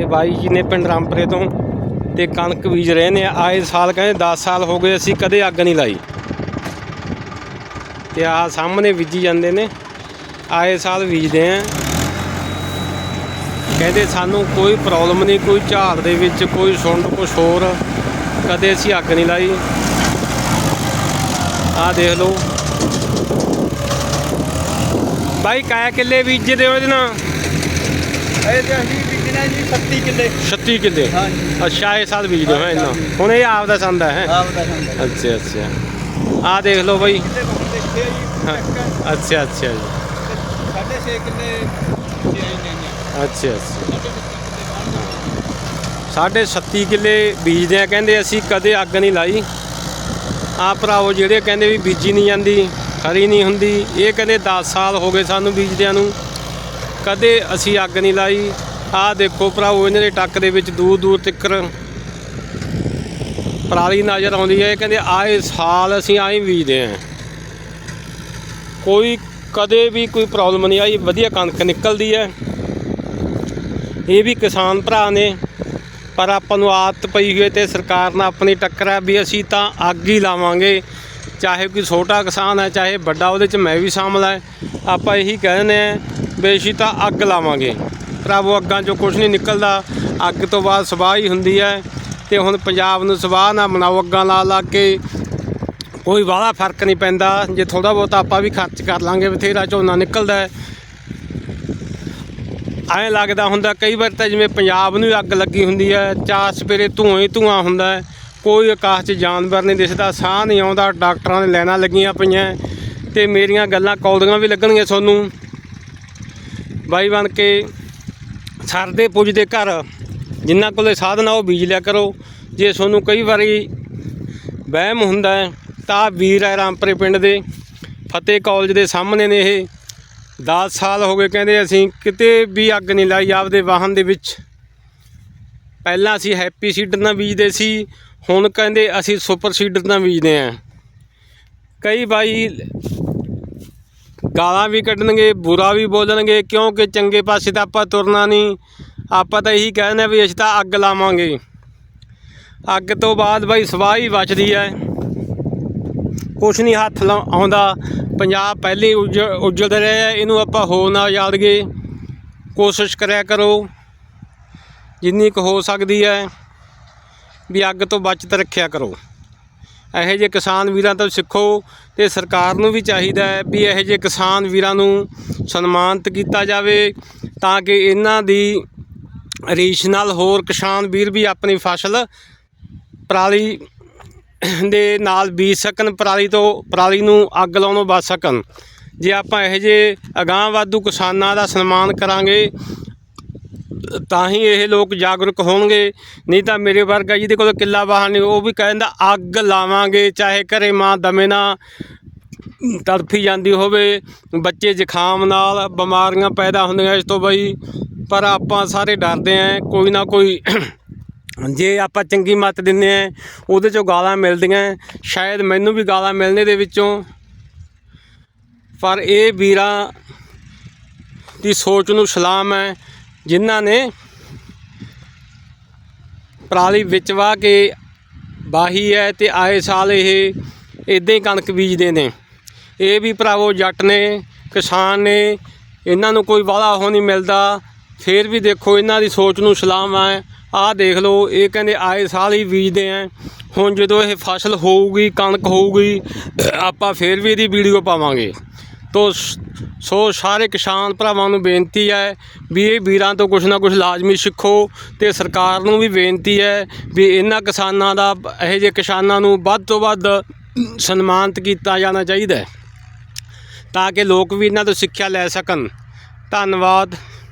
ਇਹ ਬਾਈ ਜੀ ਨੇ ਪਿੰਡ ਰਾਮਪੁਰੇ ਤੋਂ ਤੇ ਕਣਕ ਬੀਜ ਰਹੇ ਨੇ। ਆਏ ਸਾਲ ਕਹਿੰਦੇ 10 ਸਾਲ ਹੋ ਗਏ, ਅਸੀਂ ਕਦੇ ਅੱਗ ਨਹੀਂ ਲਾਈ। ਤੇ ਆਹ ਸਾਹਮਣੇ ਬੀਜੀ ਜਾਂਦੇ ਨੇ। ਆਏ ਸਾਲ ਬੀਜਦੇ ਆ। ਕਹਿੰਦੇ ਸਾਨੂੰ ਕੋਈ ਪ੍ਰੋਬਲਮ ਨਹੀਂ, ਕੋਈ ਝਾੜ ਦੇ ਵਿੱਚ, ਕੋਈ ਸੁੰਡ, ਕੁਛ ਹੋਰ। ਕਦੇ ਅਸੀਂ ਅੱਗ ਨਹੀਂ ਲਾਈ। ਆਹ ਦੇਖ ਲਓ। ਬਾਈ ਕਾਇਆ ਕਿੱਲੇ ਬੀਜਦੇ ਹੋ ਇਹਦੇ ਨਾਲ? ਇਹ ਤੇ ਅਸੀਂ ਵਿਕਣਾ ਜੀ 36 ਕਿੱਲੇ। 36 ਕਿੱਲੇ? ਹਾਂਜੀ। ਅੱਛਾ ਇਹ ਸਾਲ ਬੀਜਦੇ ਹੋ ਇਹਨਾਂ? ਹੁਣ ਇਹ ਆਪ ਦਾ ਸੰਦ ਹੈ ਆਪ ਦਾ ਸੰਦ ਅੱਛਾ ਅੱਛਾ। ਆਹ ਦੇਖ ਲਓ ਬਾਈ। ਅੱਛਾ ਅੱਛਾ ਜੀ। ਸਾਢੇ ਛੇ ਕਿੱਲੇ ਅੱਛਾ ਅੱਛਾ। ਸਾਢੇ ਸਾਢੇ 36 ਸੱਤ ਕਿੱਲੇ ਕਿੱਲੇ ਬੀਜਦੇ ਆ ਕਹਿੰਦੇ ਅਸੀਂ ਕਦੇ ਅੱਗ ਨਹੀਂ ਲਾਈ। ਆ ਭਰਾਵੋ ਜਿਹੜੇ ਕਹਿੰਦੇ ਵੀ ਬੀਜੀ ਨਹੀਂ ਜਾਂਦੀ। ਖਰੀ ਨਹੀਂ ਹੁੰਦੀ। ਇਹ ਕਹਿੰਦੇ 10 ਸਾਲ ਹੋ ਗਏ ਸਾਨੂੰ ਬੀਜਦਿਆਂ ਨੂੰ। ਕਦੇ ਅਸੀਂ ਅੱਗ ਨਹੀਂ ਲਾਈ। ਆਹ ਦੇਖੋ ਭਰਾਵੋ, ਇਹਨਾਂ ਦੇ ਟੱਕ ਦੇ ਵਿੱਚ ਦੂਰ ਦੂਰ ਤੱਕਰ ਪਰਾਲੀ ਨਜ਼ਰ ਆਉਂਦੀ ਹੈ। ਇਹ ਕਹਿੰਦੇ ਆਏ ਸਾਲ ਅਸੀਂ ਆਏ ਬੀਜਦੇ ਆ ਕੋਈ ਕਦੇ ਵੀ ਕੋਈ ਪ੍ਰੋਬਲਮ ਨਹੀਂ ਆਈ। ਵਧੀਆ ਕਣਕ ਨਿਕਲਦੀ ਹੈ। ਇਹ ਵੀ ਕਿਸਾਨ ਭਰਾ ਨੇ। ਪਰ ਆਪਾਂ ਨੂੰ ਆਦਤ ਪਈ ਹੋਈ ਹੈ ਤੇ ਸਰਕਾਰ ਨਾਲ ਆਪਣੀ ਟੱਕਰ ਹੈ ਵੀ ਅਸੀਂ ਤਾਂ ਅੱਗ ਹੀ ਲਾਵਾਂਗੇ। ਚਾਹੇ ਕੋਈ ਛੋਟਾ ਕਿਸਾਨ ਹੈ, ਚਾਹੇ ਵੱਡਾ, ਉਹਦੇ ਚ ਮੈਂ ਵੀ ਸ਼ਾਮਲ ਹੈ। ਆਪਾਂ ਇਹੀ ਕਹਿੰਦੇ ਆ ਵੀ ਅਸੀਂ ਤਾਂ ਅੱਗ ਲਾਵਾਂਗੇ। ਭਰਾਵੋ ਅੱਗਾਂ ਚੋਂ ਕੁਝ ਨਹੀਂ ਨਿਕਲਦਾ। ਅੱਗ ਤੋਂ ਬਾਅਦ ਸਵਾਹ ਹੀ ਹੁੰਦੀ ਹੈ। ਤੇ ਹੁਣ ਪੰਜਾਬ ਨੂੰ ਸਵਾਹ ਨਾ ਬਣਾਓ, ਅੱਗਾਂ ਲਾ ਲਾ ਕੇ। ਕੋਈ ਵਾਲਾ ਫ਼ਰਕ ਨਹੀਂ ਪੈਂਦਾ। ਜੇ ਥੋੜਾ ਬਹੁਤ ਆਪਾਂ ਵੀ ਖਰਚ ਕਰ ਲਾਂਗੇ, ਬਥੇਰਾ ਝੋਨਾ ਨਿਕਲਦਾ ਐਂ ਲੱਗਦਾ ਹੁੰਦਾ, ਕਈ ਵਾਰ ਤਾਂ ਜਿਵੇਂ ਪੰਜਾਬ ਨੂੰ ਹੀ ਅੱਗ ਲੱਗੀ ਹੁੰਦੀ ਹੈ, ਚਾਰ ਸਵੇਰੇ ਧੂਆਂ ਹੀ ਧੂਆਂ ਹੁੰਦਾ ਹੈ। ਕੋਈ ਆਕਾਸ਼ 'ਚ ਜਾਨਵਰ ਨਹੀਂ ਦਿਸਦਾ, ਸਾਹ ਨਹੀਂ ਆਉਂਦਾ, ਡਾਕਟਰਾਂ ਨੇ ਲਾਈਨਾਂ ਲੱਗੀਆਂ ਪਈਆਂ ਤੇ ਮੇਰੀਆਂ ਗੱਲਾਂ ਕੌਲਦੀਆਂ ਵੀ ਲੱਗਣਗੀਆਂ ਤੁਹਾਨੂੰ ਬਾਈ ਬਣ ਕੇ ਸਰਦੇ ਪੁੱਜਦੇ ਘਰ, ਜਿਨ੍ਹਾਂ ਕੋਲੇ ਸਾਧਨ ਆ ਉਹ ਬੀਜ ਲਿਆ ਕਰੋ। ਜੇ ਤੁਹਾਨੂੰ ਕਈ ਵਾਰੀ ਵਹਿਮ ਹੁੰਦਾ ਤਾਂ ਵੀਰ ਹੈ ਰਾਮਪਰੇ ਪਿੰਡ ਦੇ, ਫਤਿਹ ਕਾਲਜ ਦੇ ਸਾਹਮਣੇ ਨੇ ਇਹ। 10 ਸਾਲ ਹੋ ਗਏ ਕਹਿੰਦੇ ਅਸੀਂ, ਕਿਤੇ ਵੀ ਅੱਗ ਨਹੀਂ ਲਾਈ ਆਪਦੇ ਵਾਹਨ ਦੇ ਵਿੱਚ। ਪਹਿਲਾਂ ਅਸੀਂ ਹੈਪੀ ਸੀਡਰ ਨਾਲ ਬੀਜਦੇ ਸੀ, ਹੁਣ ਕਹਿੰਦੇ ਅਸੀਂ ਸੁਪਰ ਸੀਡਰ ਨਾਲ ਬੀਜਦੇ ਆਂ ਕਈ ਬਾਈ ਗਾਲਾਂ ਵੀ ਕੱਢਣਗੇ, ਬੁਰਾ ਵੀ ਬੋਲਣਗੇ, ਕਿਉਂਕਿ ਚੰਗੇ ਪਾਸੇ ਤਾਂ ਆਪਾਂ ਤੁਰਨਾ ਨਹੀਂ। ਆਪਾਂ ਤਾਂ ਇਹੀ ਕਹਿੰਦੇ ਆ ਵੀ ਅਸੀਂ ਤਾਂ ਅੱਗ ਲਾਵਾਂਗੇ। ਅੱਗ ਤੋਂ ਬਾਅਦ ਬਾਈ ਸਵਾਹ ਹੀ ਬਚਦੀ ਹੈ। ਕੁਛ ਨਹੀਂ ਹੱਥ ਲਾ- ਆਉਂਦਾ। ਪੰਜਾਬ ਪਹਿਲੇ ਉੱਜ ਉੱਜੜ ਰਿਹਾ ਹੈ ਇਹਨੂੰ ਆਪਾਂ ਹੋ ਨਾ ਯਾਦਗੇ ਕੋਸ਼ਿਸ਼ ਕਰਿਆ ਕਰੋ। ਜਿੰਨੀ ਕੁ ਹੋ ਸਕਦੀ ਹੈ ਵੀ ਅੱਗ ਤੋਂ ਬਚਤ ਰੱਖਿਆ ਕਰੋ। ਇਹੋ ਜਿਹੇ ਕਿਸਾਨ ਵੀਰਾਂ ਤੋਂ ਸਿੱਖੋ ਤੇ ਸਰਕਾਰ ਨੂੰ ਵੀ ਚਾਹੀਦਾ ਹੈ ਵੀ ਇਹੋ ਜਿਹੇ ਕਿਸਾਨ ਵੀਰਾਂ ਨੂੰ ਸਨਮਾਨਿਤ ਕੀਤਾ ਜਾਵੇ ਤਾਂ ਕਿ ਇਹਨਾਂ ਦੀ ਰੀਸ਼ ਨਾਲ ਹੋਰ ਕਿਸਾਨ ਵੀਰ ਵੀ ਆਪਣੀ ਫਸਲ ਪਰਾਲੀ ਦੇ ਨਾਲ ਬੀਜ ਸਕਣ, ਪਰਾਲੀ ਤੋਂ, ਪਰਾਲੀ ਨੂੰ ਅੱਗ ਲਾਉਣੋਂ ਬਚ ਸਕਣ। ਜੇ ਆਪਾਂ ਇਹੋ ਜਿਹੇ ਅਗਾਂਹ ਵਾਧੂ ਕਿਸਾਨਾਂ ਦਾ ਸਨਮਾਨ ਕਰਾਂਗੇ ਤਾਂ ਹੀ ਇਹ ਲੋਕ ਜਾਗਰੂਕ ਹੋਣਗੇ। ਨਹੀਂ ਤਾਂ ਮੇਰੇ ਵਰਗਾ ਜਿਹਦੇ ਕੋਲ ਕਿੱਲਾ ਵਾਹਨ ਨਹੀਂ, ਉਹ ਵੀ ਕਹਿੰਦਾ, ਅੱਗ ਲਾਵਾਂਗੇ, ਚਾਹੇ ਘਰੇ ਮਾਂ ਦਮੇ ਨਾ ਤੜਫੀ ਜਾਂਦੀ ਹੋਵੇ। ਬੱਚੇ ਜ਼ੁਕਾਮ ਨਾਲ ਬਿਮਾਰੀਆਂ ਪੈਦਾ ਹੁੰਦੀਆਂ ਇਸ ਤੋਂ ਬਈ, ਪਰ ਆਪਾਂ ਸਾਰੇ ਡਰਦੇ ਆਂ, ਕੋਈ ਨਾ ਕੋਈ ਜੇ ਆਪਾਂ ਚੰਗੀ ਮੱਤ ਦਿੰਦੇ ਆ, ਉਹਦੇ ਚੋਂ ਗਾਲਾਂ ਮਿਲਦੀਆਂ। ਸ਼ਾਇਦ ਮੈਨੂੰ ਵੀ ਗਾਲਾਂ ਮਿਲਣੇ ਦੇ ਵਿੱਚੋਂ। ਪਰ ਇਹ ਵੀਰਾਂ ਦੀ ਸੋਚ ਨੂੰ ਸਲਾਮ ਹੈ। ਜਿਨ੍ਹਾਂ ਨੇ ਪਰਾਲੀ ਵਿੱਚ ਵਾਹ ਕੇ ਬਾਹੀ ਹੈ ਤੇ ਆਏ ਸਾਲ ਇਹ ਇਦਾਂ ਹੀ ਕਣਕ ਬੀਜਦੇ ਨੇ। ਇਹ ਵੀ ਭਰਾਵੋ ਜੱਟ ਨੇ, ਕਿਸਾਨ ਨੇ, ਇਹਨਾਂ ਨੂੰ ਕੋਈ ਵਾਲਾ ਉਹ ਨਹੀਂ ਮਿਲਦਾ। ਫੇਰ ਵੀ ਦੇਖੋ ਇਹਨਾਂ ਦੀ ਸੋਚ ਨੂੰ ਸਲਾਮ ਹੈ। ਆਹ ਦੇਖ ਲਓ, ਇਹ ਕਹਿੰਦੇ ਆਏ ਸਾਲ ਹੀ ਬੀਜਦੇ ਆ ਹੁਣ ਜਦੋਂ ਇਹ ਫਸਲ ਹੋਊਗੀ, ਕਣਕ ਹੋਊਗੀ, ਆਪਾਂ ਫੇਰ ਵੀ ਇਹਦੀ ਵੀਡੀਓ ਪਾਵਾਂਗੇ। ਤੋ ਸੋ ਸਾਰੇ ਕਿਸਾਨ ਭਰਾਵਾਂ ਨੂੰ ਬੇਨਤੀ ਹੈ ਵੀ ਇਹ ਵੀਰਾਂ ਤੋਂ ਕੁਝ ਨਾ ਕੁਝ ਲਾਜ਼ਮੀ ਸਿੱਖੋ ਤੇ ਸਰਕਾਰ ਨੂੰ ਵੀ ਬੇਨਤੀ ਹੈ ਵੀ ਇਹਨਾਂ ਕਿਸਾਨਾਂ ਦਾ, ਇਹੋ ਜਿਹੇ ਕਿਸਾਨਾਂ ਨੂੰ ਵੱਧ ਤੋਂ ਵੱਧ ਸਨਮਾਨਿਤ ਕੀਤਾ ਜਾਣਾ ਚਾਹੀਦਾ ਤਾਂ ਕਿ ਲੋਕ ਵੀ ਇਹਨਾਂ ਤੋਂ ਸਿੱਖਿਆ ਲੈ ਸਕਣ। ਧੰਨਵਾਦ।